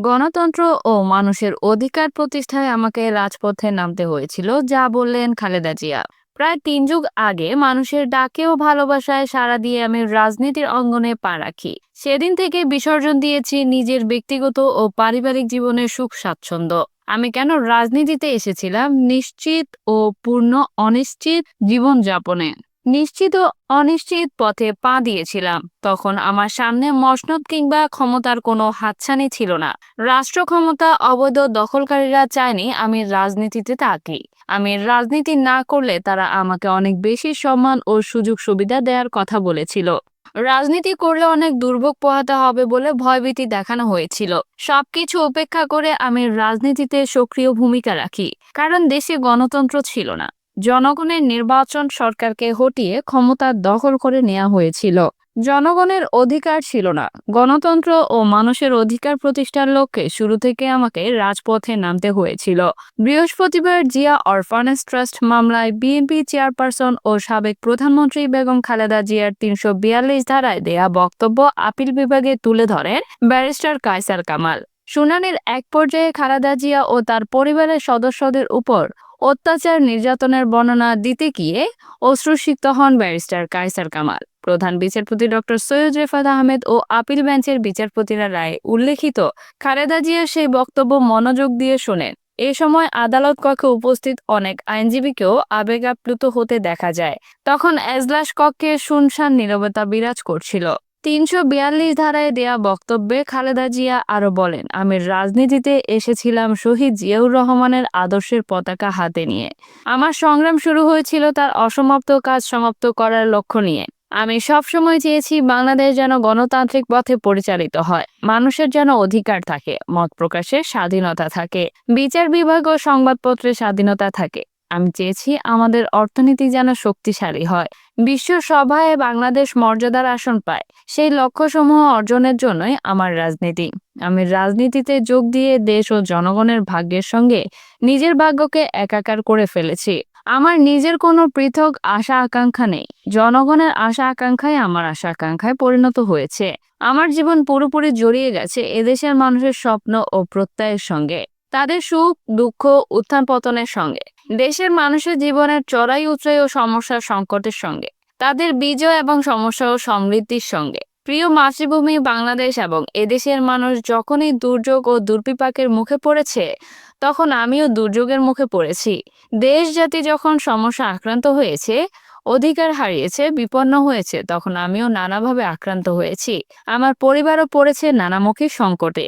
গণতন্ত্র ও মানুষের অধিকার প্রতিষ্ঠায় আমাকে রাজপথে নামতে হয়েছিল, যা বললেন খালেদা জিয়া। প্রায় তিন যুগ আগে মানুষের ডাকে ও ভালোবাসায় সাড়া দিয়ে আমি রাজনীতির অঙ্গনে পা রাখি। সেদিন থেকে বিসর্জন দিয়েছি নিজের ব্যক্তিগত ও পারিবারিক জীবনের সুখ স্বাচ্ছন্দ্য। আমি কেন রাজনীতিতে এসেছিলাম? নিশ্চিত ও পূর্ণ অনিশ্চিত জীবনযাপনে। নিশ্চিত অনিশ্চিত পথে পা দিয়েছিলাম। তখন আমার সামনে মসনদ কিংবা ক্ষমতার কোনো হাতছানি ছিল না। রাষ্ট্র ক্ষমতা অবৈধ দখলকারীরা চায়নি আমি রাজনীতিতে থাকি। আমি রাজনীতি না করলে তারা আমাকে অনেক বেশি সম্মান ও সুযোগ সুবিধা দেওয়ার কথা বলেছিল। রাজনীতি করলে অনেক দুর্ভোগ পোহাতে হবে বলে ভয়ভীতি দেখানো হয়েছিল। সবকিছু উপেক্ষা করে আমি রাজনীতিতে সক্রিয় ভূমিকা রাখি, কারণ দেশে গণতন্ত্র ছিল না। জনগণের নির্বাচন সরকারকে হটিয়ে ক্ষমতা দখল করে নেওয়া হয়েছিল। জনগণের অধিকার ছিল না। গণতন্ত্র ও মানুষের অধিকার প্রতিষ্ঠার লক্ষ্যে শুরু থেকে আমাকে রাজপথে নামতে হয়েছিল। বৃহস্পতিবার জিয়া অরফানেস ট্রাস্ট মামলায় বিএনপি চেয়ারপারসন ও সাবেক প্রধানমন্ত্রী বেগম খালেদা জিয়ার তিনশো বিয়াল্লিশ ধারায় দেয়া বক্তব্য আপিল বিভাগে তুলে ধরেন ব্যারিস্টার কায়সার কামাল। শুনানির এক পর্যায়ে খালেদা জিয়া ও তার পরিবারের সদস্যদের উপর অত্যাচার নির্যাতনের বর্ণনা দিতে গিয়ে অশ্রুসিক্ত হন ব্যারিস্টার কায়সার কামাল। প্রধান বিচারপতি ডক্টর সৈয়দ রেফাত আহমেদ ও আপিল বেঞ্চের বিচারপতিরা রায়ে উল্লেখিত খালেদা জিয়া সেই বক্তব্য মনোযোগ দিয়ে শোনেন। এ সময় আদালত কক্ষে উপস্থিত অনেক আইনজীবীকেও আবেগাপ্লুত হতে দেখা যায়। তখন এজলাস কক্ষে শুনশান নীরবতা বিরাজ করছিল। তিনশো বিয়াল্লিশ ধারায় দেয়া বক্তব্যে খালেদা জিয়া আরও বলেন, আমি রাজনীতিতে এসেছিলাম শহীদ জিয়াউর রহমানের আদর্শের পতাকা হাতে নিয়ে। আমার সংগ্রাম শুরু হয়েছিল তার অসমাপ্ত কাজ সমাপ্ত করার লক্ষ্য নিয়ে। আমি সবসময় চেয়েছি বাংলাদেশ যেন গণতান্ত্রিক পথে পরিচালিত হয়, মানুষের যেন অধিকার থাকে, মত প্রকাশের স্বাধীনতা থাকে, বিচার বিভাগ ও সংবাদপত্রের স্বাধীনতা থাকে। আমি চেয়েছি আমাদের অর্থনীতি যেন শক্তিশালী হয়। বিশ্ব সভায় বাংলাদেশ মর্যাদার আসন পায়। সেই লক্ষ্যসমূহ অর্জনের জন্যই আমার রাজনীতি। আমি রাজনীতিতে যোগ দিয়ে দেশ ও জনগণের ভাগ্যের সঙ্গে নিজের ভাগ্যকে একাকার করে ফেলেছি। আমার নিজের কোনো পৃথক আশা আকাঙ্ক্ষা নেই। জনগণের আশা আকাঙ্ক্ষাই আমার আশা আকাঙ্ক্ষায় পরিণত হয়েছে। আমার জীবন পুরোপুরি জড়িয়ে গেছে এদেশের মানুষের স্বপ্ন ও প্রত্যয়ের সঙ্গে, তাদের সুখ, দুঃখ উত্থান পতনের সঙ্গে। দেশের মানুষের জীবনের চড়াই উচ্চাই ও সমস্যার সংকটের সঙ্গে, তাদের বিজয় এবং সমস্যা ও সমৃদ্ধির সঙ্গে। প্রিয় মাতৃভূমি বাংলাদেশ এবং এদেশের মানুষ যখনই দুর্যোগ ও দুর্বিপাকের মুখে পড়েছে, তখন আমিও দুর্যোগের মুখে পড়েছি। দেশ জাতি যখন সমস্যা আক্রান্ত হয়েছে, অধিকার হারিয়েছে, বিপন্ন হয়েছে, তখন আমিও নানাভাবে আক্রান্ত হয়েছি। আমার পরিবারও পড়েছে নানামুখী সংকটে।